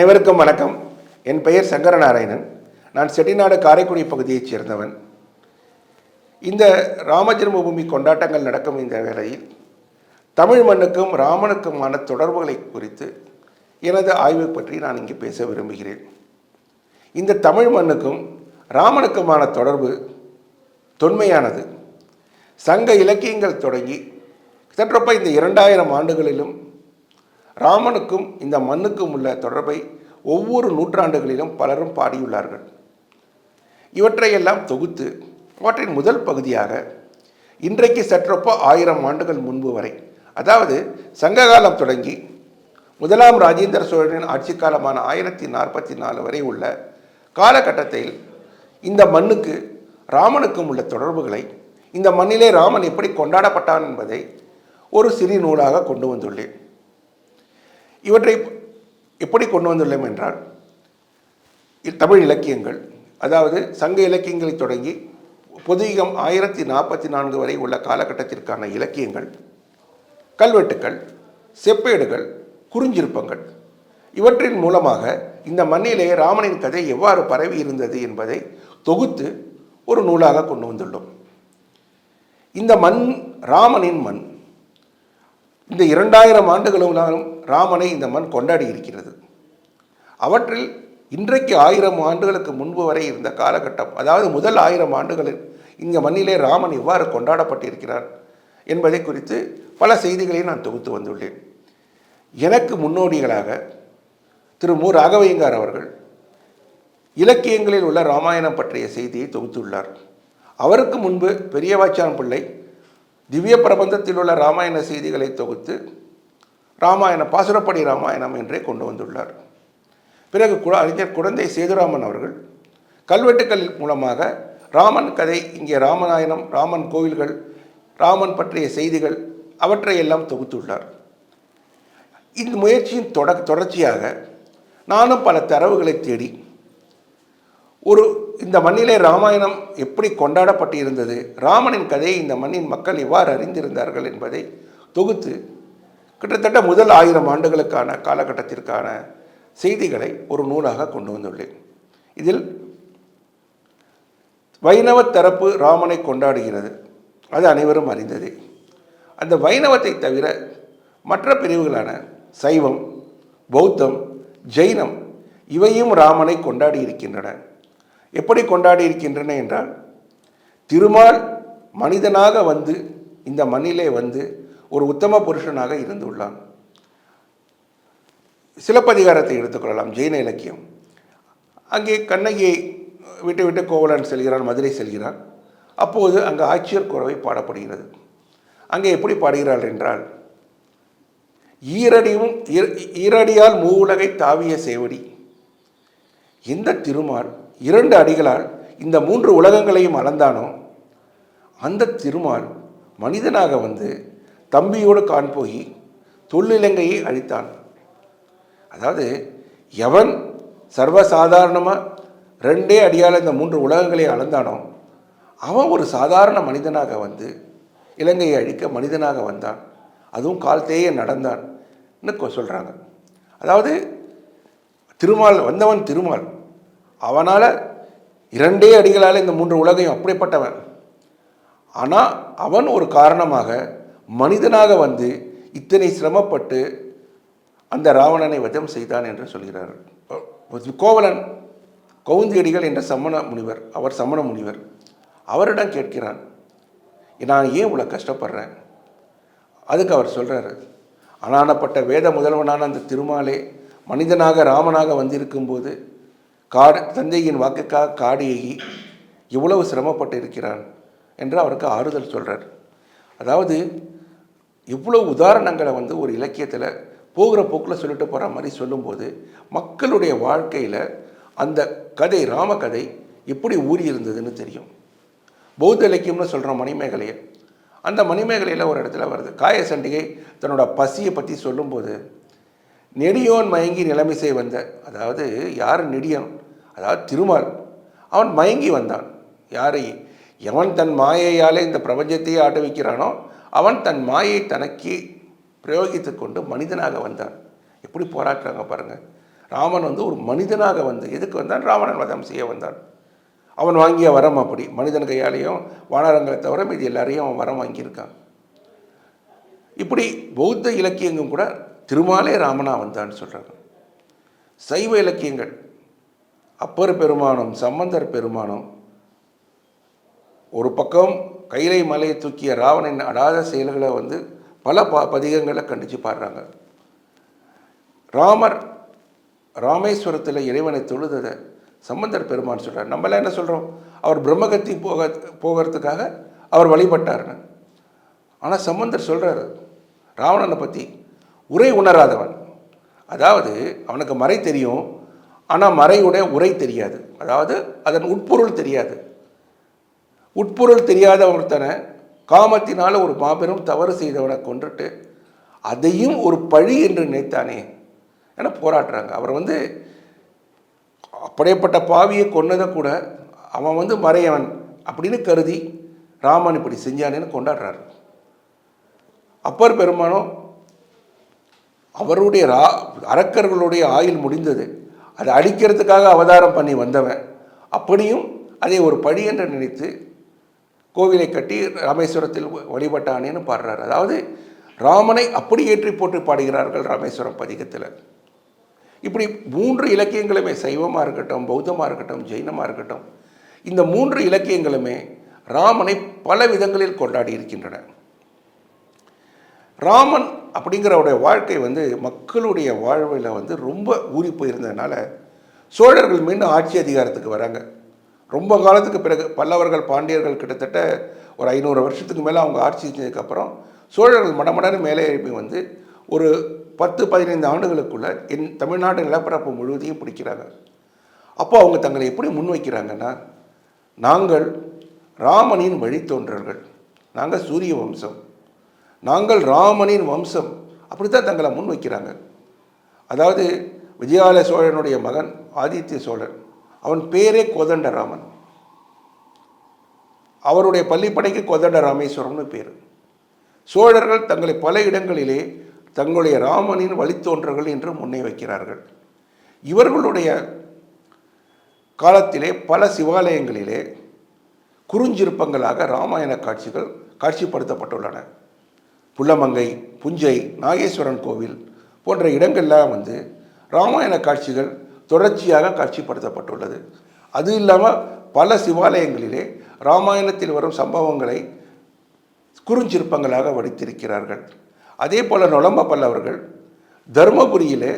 அனைவருக்கும் வணக்கம். என் பெயர் சங்கரநாராயணன். நான் செட்டிநாடு காரைக்குடி பகுதியைச் சேர்ந்தவன். இந்த ராம ஜென்மபூமி கொண்டாட்டங்கள் நடக்கும் இந்த வேளையில் தமிழ் மண்ணுக்கும் ராமனுக்குமான தொடர்புகளை குறித்து எனது ஆய்வு பற்றி நான் இங்கு பேச விரும்புகிறேன். இந்த தமிழ் மண்ணுக்கும் ராமனுக்குமான தொடர்பு தொன்மையானது. சங்க இலக்கியங்கள் தொடங்கி கிட்டத்தட்ட இந்த இரண்டாயிரம் ஆண்டுகளிலும் ராமனுக்கும் இந்த மண்ணுக்கும் உள்ள தொடர்பை ஒவ்வொரு நூற்றாண்டுகளிலும் பலரும் பாடியுள்ளார்கள். இவற்றையெல்லாம் தொகுத்து அவற்றின் முதல் பகுதியாக இன்றைக்கு சற்றொப்ப ஆயிரம் ஆண்டுகள் முன்பு வரை அதாவது சங்ககாலம் தொடங்கி முதலாம் ராஜேந்திர சோழனின் ஆட்சி காலமான ஆயிரத்தி நாற்பத்தி நாலு வரை உள்ள காலகட்டத்தில் இந்த மண்ணுக்கு ராமனுக்கும் உள்ள தொடர்புகளை இந்த மண்ணிலே ராமன் எப்படி கொண்டாடப்பட்டான் என்பதை ஒரு சிறு நூலாக கொண்டு வந்துள்ளேன். இவற்றை எப்படி கொண்டு வந்துள்ளோம் என்றால் தமிழ் இலக்கியங்கள் அதாவது சங்க இலக்கியங்களை தொடங்கி பொதுயுகம் ஆயிரத்தி நாற்பத்தி நான்கு வரை உள்ள காலகட்டத்திற்கான இலக்கியங்கள் கல்வெட்டுக்கள் செப்பேடுகள் குறிஞ்சிருப்பங்கள் இவற்றின் மூலமாக இந்த மண்ணிலே ராமனின் கதை எவ்வாறு பரவி இருந்தது என்பதை தொகுத்து ஒரு நூலாக கொண்டு வந்துள்ளோம். இந்த மண் ராமனின் மண் இந்த இரண்டாயிரம் ஆண்டுகளும் ராமனை இந்த மண் கொண்டாடி இருக்கிறது. அவற்றில் இன்றைக்கு ஆயிரம் ஆண்டுகளுக்கு முன்பு வரை இருந்த காலகட்டம் அதாவது முதல் ஆயிரம் ஆண்டுகளில் இந்த மண்ணிலே ராமன் எவ்வாறு கொண்டாடப்பட்டிருக்கிறார் என்பதை குறித்து பல செய்திகளை நான் தொகுத்து வந்துள்ளேன். எனக்கு முன்னோடிகளாக திரு மு. ராகவையங்கார் அவர்கள் இலக்கியங்களில் உள்ள ராமாயணம் பற்றிய செய்தியை தொகுத்துள்ளார். அவருக்கு முன்பு பெரியவாச்சான் பிள்ளை திவ்ய பிரபந்தத்தில் உள்ள ராமாயண செய்திகளை தொகுத்து ராமாயண பாசுரப்படி ராமாயணம் என்றே கொண்டு வந்துள்ளார். பிறகு அறிஞர் குழந்தை சேதுராமன் அவர்கள் கல்வெட்டுக்கள் மூலமாக ராமன் கதை இங்கே ராமநாயணம் ராமன் கோவில்கள் ராமன் பற்றிய செய்திகள் அவற்றையெல்லாம் தொகுத்துள்ளார். இந்த முயற்சியின் தொட தொடர்ச்சியாக நானும் பல தரவுகளை தேடி ஒரு இந்த மண்ணிலே ராமாயணம் எப்படி கொண்டாடப்பட்டிருந்தது ராமனின் கதையை இந்த மண்ணின் மக்கள் எவ்வாறு அறிந்திருந்தார்கள் என்பதை தொகுத்து கிட்டத்தட்ட முதல் ஆயிரம் ஆண்டுகளுக்கான காலகட்டத்திற்கான செய்திகளை ஒரு நூலாக கொண்டு வந்துள்ளேன். இதில் வைணவ தரப்பு ராமனை கொண்டாடுகிறது. அது அனைவரும் அறிந்ததே. அந்த வைணவத்தை தவிர மற்ற பிரிவுகளான சைவம் பௌத்தம் ஜெயினம் இவையும் ராமனை கொண்டாடி இருக்கின்றன எப்படி கொண்டாடி இருக்கின்றன என்றால் திருமால் மனிதனாக வந்து இந்த மண்ணிலே வந்து ஒரு உத்தம புருஷனாக இருந்துள்ளான் சிலப்பதிகாரத்தை எடுத்துக்கொள்ளலாம் ஜெயின இலக்கியம். அங்கே கண்ணகியை விட்டு விட்டு கோவலன் செல்கிறான் மதுரை செல்கிறான். அப்போது அங்கே ஆட்சியர் குறவை பாடப்படுகிறது. அங்கே எப்படி பாடுகிறாள் என்றால் ஈரடியும் ஈரடியால் மூவுலகை தாவிய சேவடி. இந்த திருமால் இரண்டு அடிகளால் இந்த மூன்று உலகங்களையும் அளந்தானோ அந்த திருமால் மனிதனாக வந்து தம்பியோடு காண்போய் தொல்லிலங்கையை அழித்தான். அதாவது எவன் சர்வசாதாரணமாக ரெண்டே அடியால் இந்த மூன்று உலகங்களை அளந்தானோ அவன் ஒரு சாதாரண மனிதனாக வந்து இலங்கையை அழிக்க மனிதனாக வந்தான். அதுவும் காலத்தேயே நடந்தான் நடந்தான்னு சொல்கிறாங்க அதாவது திருமால் வந்தவன் திருமால் அவனால் இரண்டே அடிகளால் இந்த மூன்று உலகையும் அப்படிப்பட்டவன். ஆனால் அவன் ஒரு காரணமாக மனிதனாக வந்து இத்தனை சிரமப்பட்டு அந்த ராவணனை வதம் செய்தான் என்று சொல்கிறார்கள் கோவலன் கவுந்தியடிகள் என்ற சமண முனிவர் அவர் சமண முனிவர் அவரிடம் கேட்கிறான் நான் ஏன் இவ்வளோ கஷ்டப்படுறேன்? அதுக்கு அவர் சொல்கிறாரு அனானப்பட்ட வேத முதல்வனான அந்த திருமாலே மனிதனாக ராமனாக வந்திருக்கும்போது காடு தந்தையின் வாக்குக்காக காடு எகி இவ்வளவு சிரமப்பட்டு இருக்கிறான் என்று அவருக்கு ஆறுதல் சொல்கிறார் அதாவது இவ்வளோ உதாரணங்களை வந்து ஒரு இலக்கியத்தில் போகிற போக்கில் சொல்லிட்டு போகிற மாதிரி சொல்லும்போது மக்களுடைய வாழ்க்கையில் அந்த கதை ராமகதை எப்படி ஊறி இருந்ததுன்னு தெரியும். பௌத்த இலக்கியம்னு சொல்கிறோம் மணிமேகலையை. அந்த மணிமேகலையில் ஒரு இடத்துல வருது. காய சண்டிகை தன்னோட பசியை பற்றி சொல்லும்போது நெடியோன் மயங்கி நிலைமிசை வந்த அதாவது யார் நெடியன்? அதாவது திருமால். அவன் மயங்கி வந்தான். யாரை? எவன் தன் மாயையாலே இந்த பிரபஞ்சத்தையே ஆட்ட வைக்கிறானோ அவன் தன் மாயை தனக்கே பிரயோகித்து கொண்டு மனிதனாக வந்தான். எப்படி போராடுறாங்க பாருங்கள் ராமன் வந்து ஒரு மனிதனாக வந்து எதுக்கு வந்தான்? ராவணன் வதம் செய்ய வந்தான். அவன் வாங்கிய வரம் அப்படி. மனிதன் கையாலேயும் வானரங்களை தவிர மீதி எல்லாரையும் அவன் வரம் வாங்கியிருக்கான். இப்படி பௌத்த இலக்கியங்கும் கூட திருமாலே ராமனா வந்தான்னு சொல்கிறாங்க சைவ இலக்கியங்கள். அப்பர் பெருமானம் சம்பந்தர் பெருமானம் ஒரு பக்கம் கைலை மலையை தூக்கிய ராவணன் அடாத செயல்களை வந்து பல ப பதிகங்களை கண்டித்து பாடுறாங்க. ராமர் ராமேஸ்வரத்தில் இறைவனை தொழுததை சம்பந்தர் பெருமான் சொல்கிறார் நம்மளாம் என்ன சொல்கிறோம் அவர் பிரம்மகத்தி போக போகிறதுக்காக அவர் வழிபட்டார்னு ஆனால் சம்பந்தர் சொல்கிறாரு ராவணனை பற்றி உரை உணராதவன். அதாவது அவனுக்கு மறை தெரியும் ஆனால் மறையுடைய உரை தெரியாது. அதாவது அதன் உட்பொருள் தெரியாது. உட்பொருள் தெரியாத ஒருத்தனை காமத்தினால் ஒரு மாபெரும் தவறு செய்தவனை கொன்றுட்டு அதையும் ஒரு பழி என்று நினைத்தானே என போராடுறாங்க. அவர் வந்து அப்படியேப்பட்ட பாவியை கொன்னதை கூட அவன் வந்து மறையவன் அப்படின்னு கருதி ராமன் இப்படி செஞ்சானேன்னு கொண்டாடுறாரு. அப்பர் பெருமானும் அவருடைய ரா அரக்கர்களுடைய ஆயுள் முடிந்தது. அதை அழிக்கிறதுக்காக அவதாரம் பண்ணி வந்தவன். அப்படியும் அதை ஒரு பழி என்று நினைத்து கோவிலை கட்டி ராமேஸ்வரத்தில் வழிபட்டானேன்னு பாடுறார். அதாவது ராமனை அப்படி ஏற்றி போட்டு பாடுகிறார்கள் ராமேஸ்வரம் பதிகத்தில். இப்படி மூன்று இலக்கியங்களுமே சைவமாக இருக்கட்டும் பௌத்தமாக இருக்கட்டும் ஜெயினமாக இருக்கட்டும் இந்த மூன்று இலக்கியங்களுமே ராமனை பல விதங்களில் கொண்டாடி இருக்கின்றன. ராமன் அப்படிங்கிறவுடைய வாழ்க்கை வந்து மக்களுடைய வாழ்வில் வந்து ரொம்ப ஊறி போயிருந்ததுனால சோழர்கள் மீண்டும் ஆட்சி அதிகாரத்துக்கு வராங்க. ரொம்ப காலத்துக்கு பிறகு பல்லவர்கள் பாண்டியர்கள் கிட்டத்தட்ட ஒரு ஐநூறு வருஷத்துக்கு மேலே அவங்க ஆட்சி செஞ்சதுக்கப்புறம் சோழர்கள் மடமடன்னு மேலே எழுப்பி வந்து ஒரு பத்து பதினைந்து ஆண்டுகளுக்குள்ள என் தமிழ்நாடு நிலப்பரப்பு முழுவதையும் பிடிக்கிறாங்க. அப்போ அவங்க தங்களை எப்படி முன்வைக்கிறாங்கன்னா நாங்கள் ராமனின் வழித்தோன்றர்கள் நாங்கள் சூரிய வம்சம் நாங்கள் ராமனின் வம்சம் அப்படி தான் தங்களை முன்வைக்கிறாங்க. அதாவது விஜயாலய சோழனுடைய மகன் ஆதித்ய சோழன். அவன் பேரே கோதண்டராமன். அவருடைய பள்ளிப்படைக்கு கோதண்ட ராமேஸ்வரம்னு பேர். சோழர்கள் தங்களை பல இடங்களிலே தங்களுடைய ராமனின் வழித்தோன்றர்கள் என்று முன்னே வைக்கிறார்கள். இவர்களுடைய காலத்திலே பல சிவாலயங்களிலே குறுஞ்சிருப்பங்களாக ராமாயண காட்சிகள் காட்சிப்படுத்தப்பட்டுள்ளன. புல்லமங்கை புஞ்சை நாகேஸ்வரன் கோவில் போன்ற இடங்கள்லாம் வந்து ராமாயண காட்சிகள் தொடர்ச்சியாக காட்சிப்படுத்தப்பட்டுள்ளது. அது இல்லாமல் பல சிவாலயங்களிலே ராமாயணத்தில் வரும் சம்பவங்களை குறுஞ்சிற்பங்களாக வடித்திருக்கிறார்கள். அதே போல் நொலம்ப பல்லவர்கள் தருமபுரியிலே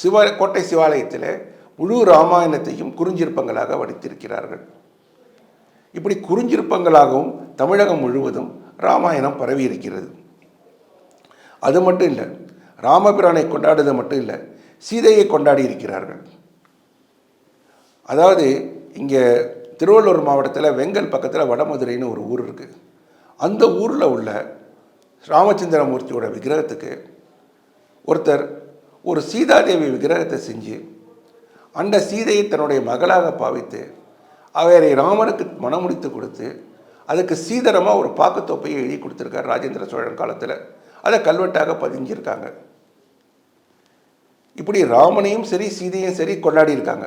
சிவ கோட்டை சிவாலயத்தில் முழு ராமாயணத்தையும் குறுஞ்சிற்பங்களாக வடித்திருக்கிறார்கள். இப்படி குறுஞ்சிற்பங்களாகவும் தமிழகம் முழுவதும் ராமாயணம் பரவி இருக்கிறது அது மட்டும் இல்லை ராமபிரானை கொண்டாடுறது மட்டும் இல்லை சீதையை கொண்டாடி இருக்கிறார்கள். அதாவது இங்கே திருவள்ளூர் மாவட்டத்தில் வெங்கல் பக்கத்தில் வடமதுரைன்னு ஒரு ஊர் இருக்குது அந்த ஊரில் உள்ள ராமச்சந்திரமூர்த்தியோட விக்கிரகத்துக்கு ஒருத்தர் ஒரு சீதாதேவி விக்கிரகத்தை செஞ்சு அந்த சீதையை தன்னுடைய மகளாக பாவித்து அவரை ராமனுக்கு மனமுடித்து கொடுத்து அதுக்கு சீதனமாக ஒரு பாக்குத்தொப்பையை எழுதி கொடுத்துருக்கார் ராஜேந்திர சோழன் காலத்தில். அதை கல்வெட்டாக பதிஞ்சிருக்காங்க. இப்படி ராமனையும் சரி சீதையும் சரி கொண்டாடி இருக்காங்க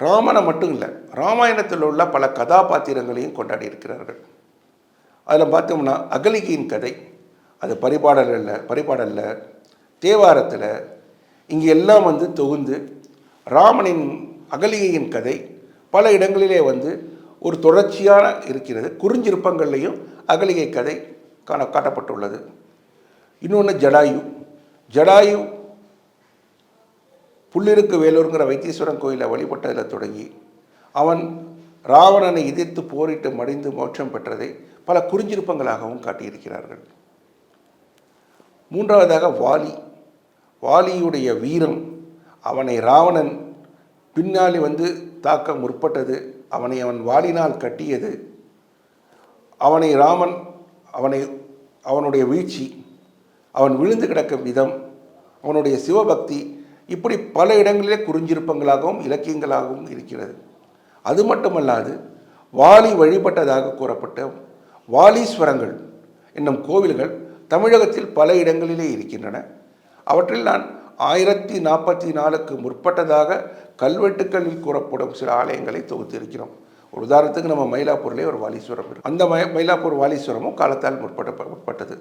ராமனை மட்டும் இல்லை ராமாயணத்தில் உள்ள பல கதாபாத்திரங்களையும் கொண்டாடி இருக்கிறார்கள் அதில் பார்த்தோம்னா அகலிகையின் கதை அது பரிபாடலில் பரிபாடலில் தேவாரத்தில் இங்கே எல்லாம் வந்து தொகுந்து ராமனின் அகலிகையின் கதை பல இடங்களிலே வந்து ஒரு தொடர்ச்சியான இருக்கிறது. குறிஞ்சிருப்பங்கள்லையும் அகலிகை கதை காண காட்டப்பட்டுள்ளது. இன்னொன்று ஜடாயு. ஜடாயு புள்ளிருக்கு வேலூருங்கிற வைத்தீஸ்வரன் கோயிலை வழிபட்டதில் தொடங்கி அவன் ராவணனை எதிர்த்து போரிட்டு மடிந்து மோட்சம் பெற்றதை பல குறிஞ்சிருப்பங்களாகவும் காட்டியிருக்கிறார்கள். மூன்றாவதாக வாலி. வாலியுடைய வீரம் அவனை ராவணன் பின்னாலே வந்து தாக்க முற்பட்டது அவனை அவன் வாலினால் கட்டியது. அவனை ராமன் அவனை அவனுடைய வீழ்ச்சி அவன் விழுந்து கிடக்கும் விதம் அவனுடைய சிவபக்தி இப்படி பல இடங்களிலே குறிஞ்சிருப்பங்களாகவும் இலக்கியங்களாகவும் இருக்கிறது. அது மட்டுமல்லாது வாலி வழிபட்டதாக கூறப்பட்ட வாலீஸ்வரங்கள் என்னும் கோவில்கள் தமிழகத்தில் பல இடங்களிலே இருக்கின்றன. அவற்றில் நான் ஆயிரத்தி நாற்பத்தி நாலுக்கு முற்பட்டதாக கல்வெட்டுக்களில் கூறப்படும் சில ஆலயங்களை தொகுத்திருக்கிறோம் ஒரு உதாரணத்துக்கு நம்ம மயிலாப்பூர்லேயே ஒரு வாலீஸ்வரம் அந்த மயிலாப்பூர் வாலீஸ்வரமும் காலத்தால் முற்பட்ட முற்பட்டது.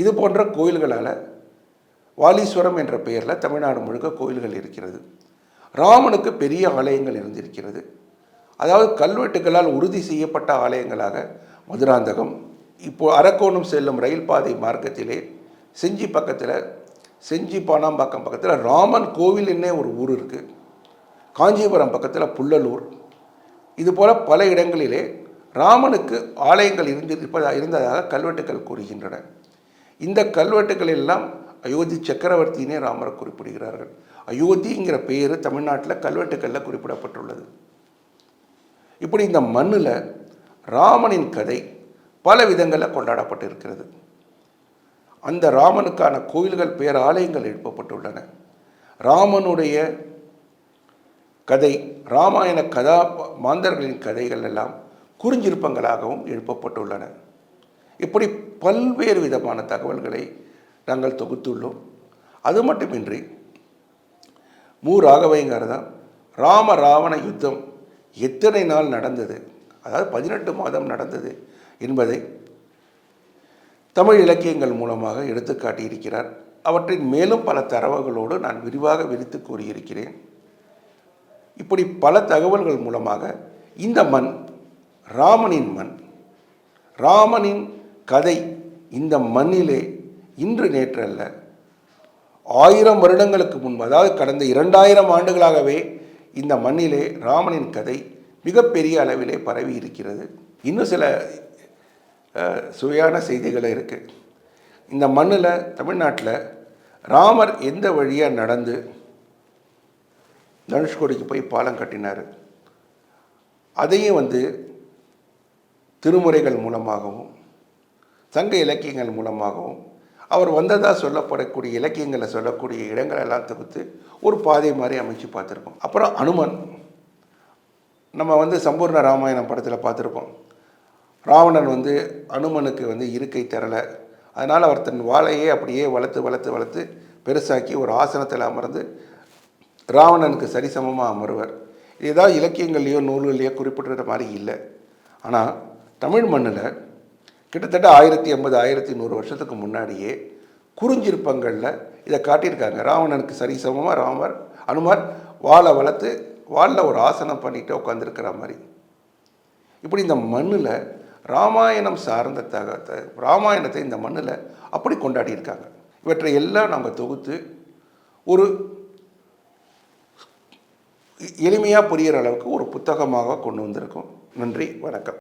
இது போன்ற கோயில்களால் வாலீஸ்வரம் என்ற பெயரில் தமிழ்நாடு முழுக்க கோயில்கள் இருக்கிறது. ராமனுக்கு பெரிய ஆலயங்கள் இருந்திருக்கிறது. அதாவது கல்வெட்டுகளால் உறுதி செய்யப்பட்ட ஆலயங்களாக மதுராந்தகம் இப்போ அரக்கோணம் செல்லும் ரயில் பாதை மார்க்கத்திலே செஞ்சி பக்கத்தில் செஞ்சி பானாம்பாக்கம் பக்கத்தில் ராமன் கோவில் என்ன ஒரு ஊர் இருக்குது காஞ்சிபுரம் பக்கத்தில் புள்ளலூர். இதுபோல் பல இடங்களிலே ராமனுக்கு ஆலயங்கள் இருந்திருப்பதாக இருந்ததாக கல்வெட்டுக்கள் கூறுகின்றன. இந்த கல்வெட்டுகள் எல்லாம் அயோத்தி சக்கரவர்த்தினே ராமரை குறிப்பிடுகிறார்கள். அயோத்திங்கிற பெயர் தமிழ்நாட்டில் கல்வெட்டுக்களில் குறிப்பிடப்பட்டுள்ளது. இப்படி இந்த மண்ணில் ராமனின் கதை பல விதங்களில் கொண்டாடப்பட்டு இருக்கிறது அந்த ராமனுக்கான கோயில்கள் பேர் ஆலயங்கள் எழுப்பப்பட்டுள்ளன. ராமனுடைய கதை ராமாயண கதா மாந்தர்களின் கதைகள் எல்லாம் குறிஞ்சிருப்பங்களாகவும் எழுப்பப்பட்டுள்ளன. இப்படி பல்வேறு விதமான தகவல்களை நாங்கள் தொகுத்துள்ளோம். அது மட்டுமின்றி மு ராகவைங்கிறது தான் ராம ராவண யுத்தம் எத்தனை நாள் நடந்தது அதாவது பதினெட்டு மாதம் நடந்தது என்பதை தமிழ் இலக்கியங்கள் மூலமாக எடுத்து காட்டியிருக்கிறார் அவற்றின் மேலும் பல தரவுகளோடு நான் விரிவாக விரித்து கூறியிருக்கிறேன். இப்படி பல தகவல்கள் மூலமாக இந்த மண் ராமனின் மண் ராமனின் கதை இந்த மண்ணிலே இன்று நேற்றல்ல. ஆயிரம் வருடங்களுக்கு முன்பு அதாவது கடந்த இரண்டாயிரம் ஆண்டுகளாகவே இந்த மண்ணிலே ராமனின் கதை மிகப்பெரிய அளவிலே பரவி இருக்கிறது. இன்னும் சில சுவையான செய்திகள் இருக்குது இந்த மண்ணில் தமிழ்நாட்டில் ராமர் எந்த வழியாக நடந்து தனுஷ்கோடிக்கு போய் பாலம் கட்டினார்? அதையும் வந்து திருமுறைகள் மூலமாகவும் சங்க இலக்கியங்கள் மூலமாகவும் அவர் வந்ததாக சொல்லப்படக்கூடிய இலக்கியங்களை சொல்லக்கூடிய இடங்களெல்லாம் தொகுத்து ஒரு பாதை மாதிரி அமைச்சு பார்த்துருக்கோம். அப்புறம் அனுமன். நம்ம வந்து சம்பூர்ண ராமாயணம் படத்தில் பார்த்துருப்போம் ராவணன் வந்து அனுமனுக்கு வந்து இருக்கை தரலை. அதனால் அவர் தன் வாளையே அப்படியே வளர்த்து வளர்த்து வளர்த்து பெருசாக்கி ஒரு ஆசனத்தில் அமர்ந்து ராவணனுக்கு சரிசமமாக அமருவர். இதுதான் ஏதாவது இலக்கியங்கள்லையோ நூல்கள்லையோ குறிப்பிட்டுற மாதிரி இல்லை. ஆனால் தமிழ் மண்ணில் கிட்டத்தட்ட ஆயிரத்தி எண்பது ஆயிரத்தி நூறு வருஷத்துக்கு முன்னாடியே குறிஞ்சிருப்பங்களில் இதை காட்டியிருக்காங்க. ராவணனுக்கு சரிசமமாக ராமர் அனுமார் வாளை வளர்த்து வாளில் ஒரு ஆசனம் பண்ணிட்டு உட்காந்துருக்கிற மாதிரி. இப்படி இந்த மண்ணில் ராமாயணம் சார்ந்த தக ராமாயணத்தை இந்த மண்ணில் அப்படி கொண்டாடியிருக்காங்க. இவற்றை எல்லாம் நாங்கள் தொகுத்து ஒரு எளிமையாக புரிகிற அளவுக்கு ஒரு புத்தகமாக கொண்டு வந்திருக்கோம். நன்றி வணக்கம்.